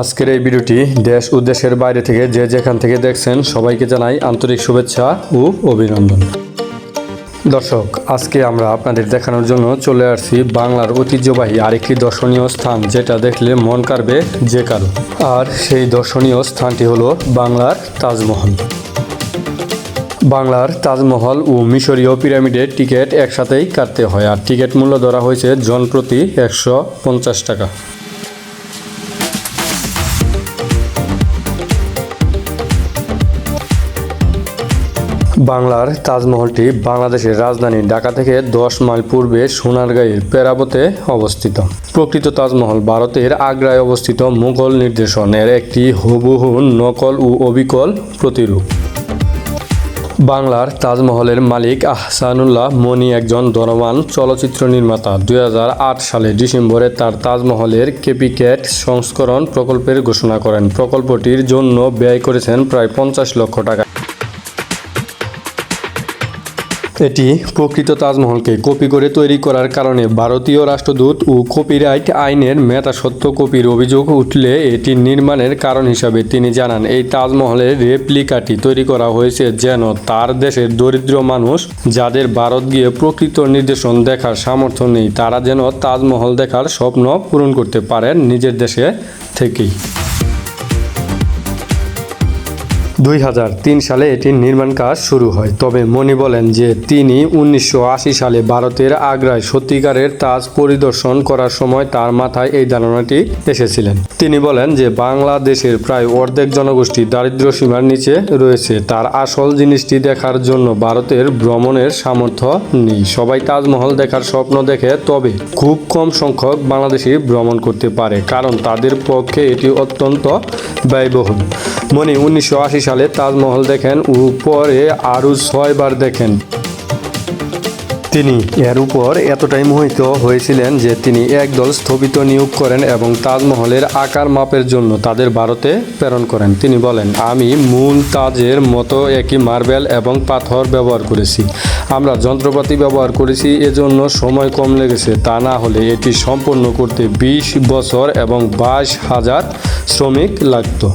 আজকের এই ভিডিওটি দেশ ও দেশের বাইরে থেকে যে যেখান থেকে দেখছেন সবাইকে জানাই আন্তরিক শুভেচ্ছা ও অভিনন্দন। দর্শক, আজকে আমরা আপনাদের দেখানোর জন্য চলে আসছি বাংলার ঐতিহ্যবাহী আরেকটি দর্শনীয় স্থান, যেটা দেখলে মন কাড়বে যে কারও। আর সেই দর্শনীয় স্থানটি হলো বাংলার তাজমহল। বাংলার তাজমহল ও মিশরীয় পিরামিডের টিকিট একসাথেই কাটতে হয়, আর টিকিট মূল্য ধরা হয়েছে জন প্রতি একশো টাকা। বাংলার তাজমহলটি বাংলাদেশের রাজধানী ঢাকা থেকে দশ মাইল পূর্বে সোনারগাঁয়ের পেরাবতে অবস্থিত। প্রকৃত তাজমহল ভারতের আগ্রায় অবস্থিত মুঘল নির্দেশনের একটি হুবহু নকল ও অবিকল প্রতিরূপ। বাংলার তাজমহলের মালিক আহসানুল্লাহ মনি একজন ধনবান চলচ্চিত্র নির্মাতা। দু হাজার আট সালে ডিসেম্বরে তার তাজমহলের কেপিক্যাট সংস্করণ প্রকল্পের ঘোষণা করেন। প্রকল্পটির জন্য ব্যয় করেছেন প্রায় পঞ্চাশ লক্ষ টাকা। এটি প্রকৃত তাজমহলকে কপি করে তৈরি করার কারণে ভারতীয় রাষ্ট্রদূত ও কপিরাইট আইনের মেধাসত্ত্ব কপির অভিযোগ উঠলে এটি নির্মাণের কারণ হিসাবে তিনি জানান, এই তাজমহলের রেপ্লিকাটি তৈরি করা হয়েছে যেন তার দেশের দরিদ্র মানুষ যাদের ভারত গিয়ে প্রকৃত নির্দেশন দেখার সামর্থ্য নেই, তারা যেন তাজমহল দেখার স্বপ্ন পূরণ করতে পারেন নিজের দেশে থেকেই। দুই হাজার তিন সালে এটির নির্মাণ কাজ শুরু হয়। তবে মনি বলেন যে তিনি উনিশশো আশি সালে ভারতের আগ্রায় সত্যিকারের তাজ পরিদর্শন করার সময় তার মাথায় এই ধারণাটি এসেছিলেন। তিনি বলেন যে বাংলাদেশের প্রায় অর্ধেক জনগোষ্ঠী দারিদ্র সীমার নিচে রয়েছে। তার আসল জিনিসটি দেখার জন্য ভারতের ভ্রমণের সামর্থ্য নেই। সবাই তাজমহল দেখার স্বপ্ন দেখে, তবে খুব কম সংখ্যক বাংলাদেশি ভ্রমণ করতে পারে, কারণ তাদের পক্ষে এটি অত্যন্ত ব্যয়বহুল। মনি উনিশশো আশি সালে তাজমহল দেখেন, উপরে পরে আরও ছয়বার দেখেন। তিনি এর উপর এতটাই মোহিত হয়েছিলেন যে তিনি একদল স্থগিত নিয়োগ করেন এবং তাজমহলের আকার মাপের জন্য তাদের ভারতে প্রেরণ করেন। তিনি বলেন, আমি মূল তাজের মতো একই মার্বেল এবং পাথর ব্যবহার করেছি। আমরা যন্ত্রপাতি ব্যবহার করেছি, এজন্য সময় কম লেগেছে। তা না হলে এটি সম্পন্ন করতে বিশ বছর এবং বাইশ হাজার শ্রমিক লাগতো।